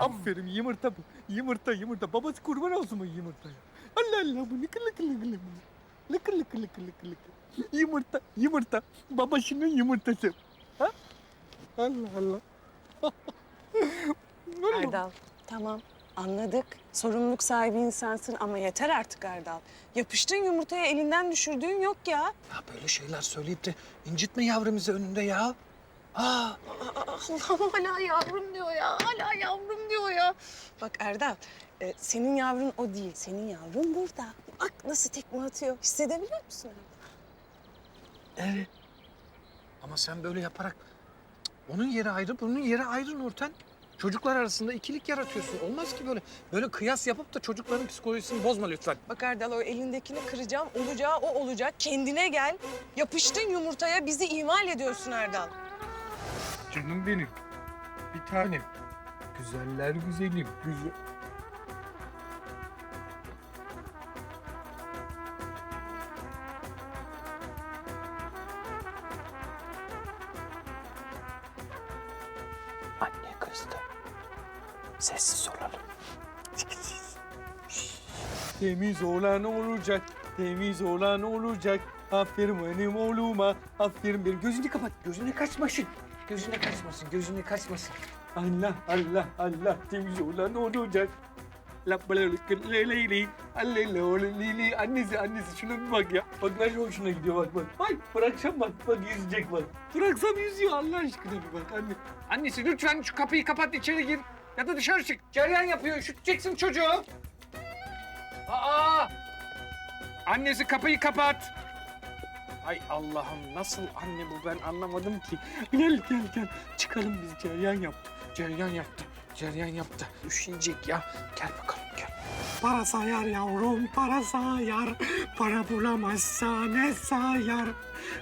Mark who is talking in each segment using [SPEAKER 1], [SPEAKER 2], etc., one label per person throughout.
[SPEAKER 1] Aferin yumurta bu. Yumurta yumurta. Babası kurban olsun bu yumurtaya. Allah Allah bu lıkır lıkır lıkır lıkır. Lıkır lıkır lıkır lıkır lıkır. Yumurta yumurta. Babasının yumurtası. Ha? Allah Allah.
[SPEAKER 2] Erdal tamam anladık. Sorumluluk sahibi insansın ama yeter artık Erdal. Yapıştığın yumurtaya elinden düşürdüğün yok ya.
[SPEAKER 3] Ya böyle şeyler söyleyip de incitme yavrumuzu önünde ya. Aa,
[SPEAKER 2] Allah'ım hala yavrum diyor ya. Hala yavrum diyor ya. Bak Erdal, e, senin yavrun o değil. Senin yavrun burada. Bak nasıl tekme atıyor. Hissedebiliyor musun
[SPEAKER 3] evet. Ama sen böyle yaparak onun yeri ayrı, bunun yeri ayrı Nurten. Çocuklar arasında ikilik yaratıyorsun. Olmaz ki böyle. Böyle kıyas yapıp da çocukların psikolojisini bozma lütfen.
[SPEAKER 2] Bak Erdal o elindekini kıracağım. Olacağı o olacak. Kendine gel. Yapıştın yumurtaya bizi ihmal ediyorsun Erdal.
[SPEAKER 1] Canım benim. Bir tanem. Güzeller güzelim. Güzel.
[SPEAKER 3] Anne kızdı. Sessiz olalım.
[SPEAKER 1] Temiz olan olacak. Temiz olan olacak. Aferin benim oğluma. Aferin benim. Gözünü kapat.
[SPEAKER 3] Gözüne kaçmasın. Gözüne kaçmasın, gözüne kaçmasın.
[SPEAKER 1] Allah Allah Allah temiz olan olacak. Allelolelili. Annesi annesi şuna bir bak ya. Bak nasıl hoşuna gidiyor bak bak. Bak bıraksam bak bak yüzecek bak. Bıraksam yüzüyor Allah aşkına bir bak anne.
[SPEAKER 3] Annesi lütfen şu kapıyı kapat içeri gir. Ya da dışarı çık. Ceryan yapıyor. Üşüteceksin çocuğu. Aa! Annesi kapıyı kapat. Ay Allah'ım nasıl anne bu ben anlamadım ki.
[SPEAKER 1] Gel gel gel. Çıkalım biz cereyan yaptık.
[SPEAKER 3] Ceryan yaptı. Ceryan yaptı. Üşüyecek ya. Gel bakalım gel.
[SPEAKER 4] Para sayar yavrum, para sayar. Para bulamazsa ne sayar?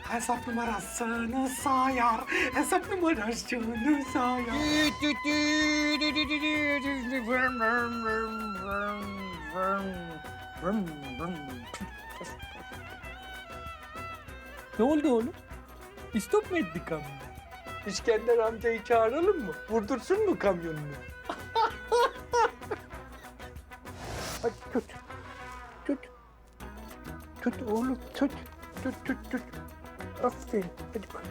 [SPEAKER 4] Hesap numarasını sayar. Hesap numarasını sayar.
[SPEAKER 1] Ne oldu oğlum? İstop mu etti kamyon? İskender amcayı çağıralım mı? Vurdursun mu kamyonunu? Hadi tut. Tut. Tut oğlum tut. Tut tut tut. Aferin. Hadi bak.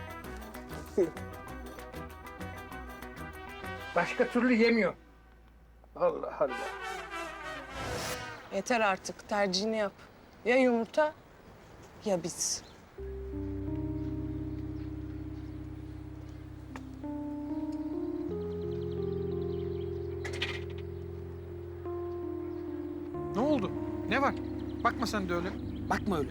[SPEAKER 1] Aferin.
[SPEAKER 3] Başka türlü yemiyor. Allah Allah.
[SPEAKER 2] Yeter artık. Tercihini yap. Ya yumurta ya biz.
[SPEAKER 3] Ne oldu? Ne var? Bakma sen de öyle. Bakma öyle.